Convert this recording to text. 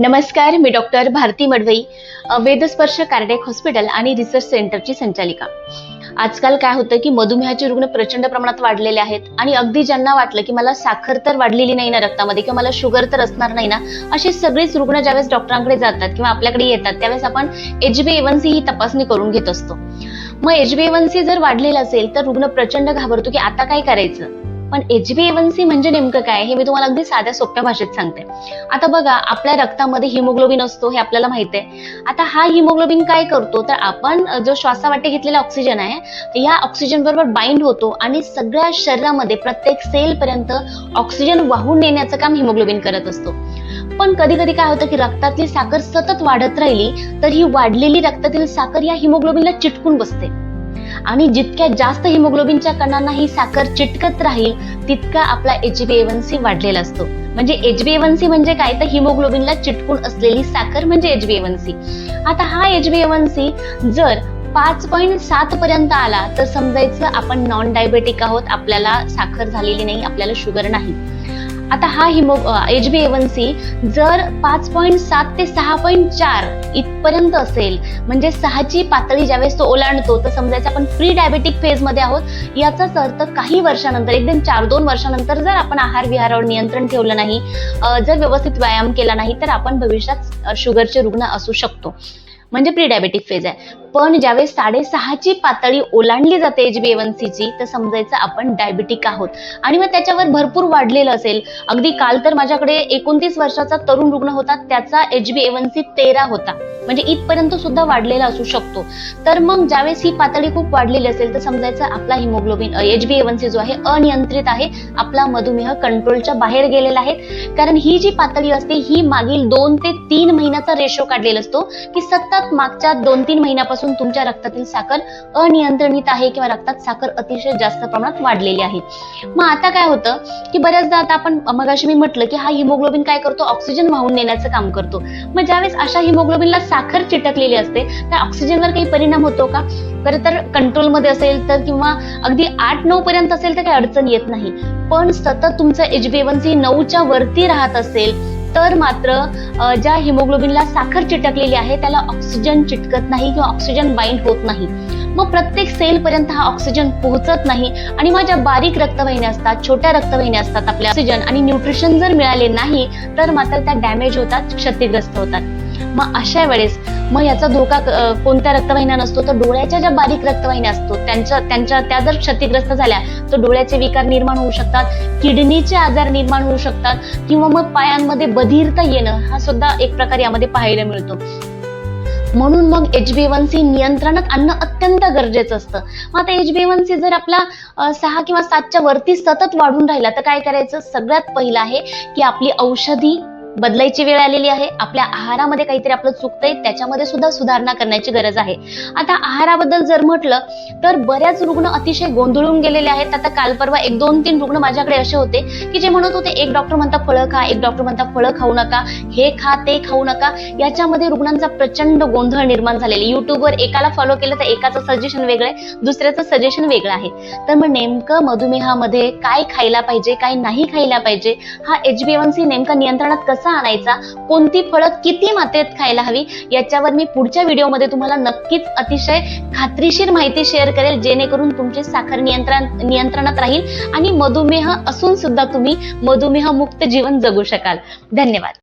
नमस्कार मी doctor Bharati Madwai Vedsparsh cardiac hospital आणि research सेंटरची संचालिका. आजकाल काय होतं की मधुमेहाचे रुग्ण प्रचंड प्रमाणात वाढलेले आहेत आणि अगदी ज्यांना वाटलं की मला साखर तर वाढलेली नाही ना रक्तामध्ये किंवा मला शुगर तर असणार नाही ना असे सगळेच रुग्ण ज्यावेळेस डॉक्टरांकडे जातात किंवा आपल्याकडे येतात त्यावेळेस आपण एच बी एवन ही तपासणी करून घेत असतो. मग एच बी एवन सी जर वाढलेलं असेल तर रुग्ण प्रचंड घाबरतो की आता काय करायचं? पण एच बी एवन सी म्हणजे नेमकं काय? हे मी तुम्हाला अगदी साध्या सोप्या भाषेत सांगते. आता बघा आपल्या रक्तामध्ये हिमोग्लोबिन असतो हे आपल्याला माहीत आहे. आता हा हिमोग्लोबिन काय करतो? तर आपण जो श्वासावाटे घेतलेला ऑक्सिजन आहे या ऑक्सिजन बरोबर बाइंड होतो आणि सगळ्या शरीरामध्ये प्रत्येक सेल पर्यंत ऑक्सिजन वाहून नेण्याचं काम हिमोग्लोबिन करत असतो. पण कधी कधी काय होतं की रक्तातली साखर सतत वाढत राहिली तर ही वाढलेली रक्तातील साखर या हिमोग्लोबिनला चिटकून बसते. आणि जितक्या जास्त हिमोग्लोबिनच्या कणांना ही साखर चिटकत राहील तितका आपला एच बी एवन सी वाढलेला असतो. म्हणजे एच बी एवन सी म्हणजे काय? तर हिमोग्लोबिनला चिटकून असलेली साखर म्हणजे एच बी एवन सी आता हा एच बी एवन सी जर पाच पॉईंट सात पर्यंत आला तर समजायचं आपण नॉन डायबेटिक आहोत आपल्याला साखर झालेली नाही आपल्याला शुगर नाही. आता हा hemo H B A one C जर पाच पॉईंट सात ते सहा पॉईंट चार इथपर्यंत असेल म्हणजे सहाची पातळी ज्यावेळेस तो ओलांडतो तर समजायचं आपण प्री डायबेटिक फेजमध्ये आहोत याचाच अर्थ काही वर्षानंतर एकदम चार दोन वर्षानंतर जर आपण आहार विहारावर नियंत्रण ठेवलं नाही जर व्यवस्थित व्यायाम केला नाही तर आपण भविष्यात शुगरचे रुग्ण असू शकतो. म्हणजे प्री डायबेटिक फेज आहे. पण ज्यावेळेस साडेसहाची पातळी ओलांडली जाते एच बी एवन सीची तर समजायचं आपण डायबेटिक आहोत. आणि मग त्याच्यावर भरपूर वाढलेलं असेल. अगदी काल तर माझ्याकडे एकोणतीस वर्षाचा तरुण रुग्ण होता त्याचा एच बी एवन सी तेरा होता. म्हणजे इथपर्यंत सुद्धा वाढलेला असू शकतो. तर मग ज्यावेळेस ही पातळी खूप वाढलेली असेल तर समजायचं आपला haemoglobin H B A one C जो आहे अनियंत्रित आहे. आपला मधुमेह कंट्रोलच्या बाहेर गेलेला आहे. कारण ही जी पातळी असते ही मागील दोन ते तीन महिन्याचा रेशो काढलेला असतो की सतत मागच्या दोन तीन महिन्यापासून तुमच्या रक्तातील साखर अनियंत्रित आहे किंवा रक्तात साखर अतिशय जास्त प्रमाणात वाढलेली आहे. मग आता काय होतं की बऱ्याचदा आता आपण मगाशी मी म्हटलं की हा हिमोग्लोबिन काय करतो? ऑक्सिजन वाहून नेण्याचं काम करतो. मग ज्यावेळेस अशा हिमोग्लोबिनला साखर चिटकलेली असते तर ऑक्सिजनवर काही परिणाम होतो का? खरं तर कंट्रोलमध्ये असेल तर किंवा अगदी आठ नऊ पर्यंत असेल तर काही अडचण येत नाही. पण सतत तुमचं एच बी वन सी नऊच्या वरती राहत असेल तर मात्र ज्या हिमोग्लोबिनला साखर चिटकलेली आहे त्याला ऑक्सिजन चिटकत नाही किंवा ऑक्सिजन बाइंड होत नाही. मग प्रत्येक सेल पर्यंत हा ऑक्सिजन पोहोचत नाही आणि माझ्या बारीक रक्तवाहिन्या असतात छोट्या रक्तवाहिन्या असतात आपल्या ऑक्सिजन आणि न्यूट्रिशन जर मिळाले नाही तर मात्र त्या डॅमेज होतात क्षतिग्रस्त होतात. मग अशा वेळेस मग याचा धोका कोणत्या रक्तवाहिन्या नसतो? तर डोळ्याच्या ज्या बारीक रक्तवाहिन्या असतो त्यांच्या त्यांच्या त्या जर क्षतिग्रस्त झाल्या तर डोळ्याचे विकार निर्माण होऊ शकतात किडनीचे आजार निर्माण होऊ शकतात किंवा मग पायांमध्ये बधिरता येणं हा सुद्धा एक प्रकार यामध्ये पाहायला मिळतो. म्हणून मग एच बी वन सी नियंत्रणात आणणं अत्यंत गरजेचं असतं. मग आता एच बी वन सी जर आपला सहा किंवा सातच्या वरती सतत वाढून राहिला तर काय करायचं? सगळ्यात पहिलं आहे की आपली औषधी बदलायची वेळ आलेली आहे. आपल्या आहारामध्ये काहीतरी आपलं चुकतंय त्याच्यामध्ये सुद्धा सुधारणा करण्याची गरज आहे. आता आहाराबद्दल जर म्हटलं तर बऱ्याच रुग्ण अतिशय गोंधळून गेलेले आहेत. आता काल परवा एक दोन तीन रुग्ण माझ्याकडे असे होते की जे म्हणत होते एक डॉक्टर म्हणता फळं खा एक डॉक्टर म्हणता फळं खाऊ नका हे खा ते खाऊ नका. याच्यामध्ये रुग्णांचा प्रचंड गोंधळ निर्माण झालेला युट्यूबवर एकाला फॉलो केलं तर एकाचं सजेशन वेगळं आहे दुसऱ्याचं सजेशन वेगळं आहे. तर मग नेमकं मधुमेहामध्ये काय खायला पाहिजे काय नाही खायला पाहिजे हा एच बी वन सी नेमका नियंत्रणात कसं कसा आणायचा? कोणती फळं किती मात्रेत खायला हवी? याच्यावर मी पुढच्या व्हिडिओमध्ये तुम्हाला नक्कीच अतिशय खात्रीशीर माहिती शेअर करेल जेणेकरून तुमचे साखर नियंत्रण नियंत्रणात राहील आणि मधुमेह असून सुद्धा तुम्ही मधुमेह मुक्त जीवन जगू शकाल. धन्यवाद.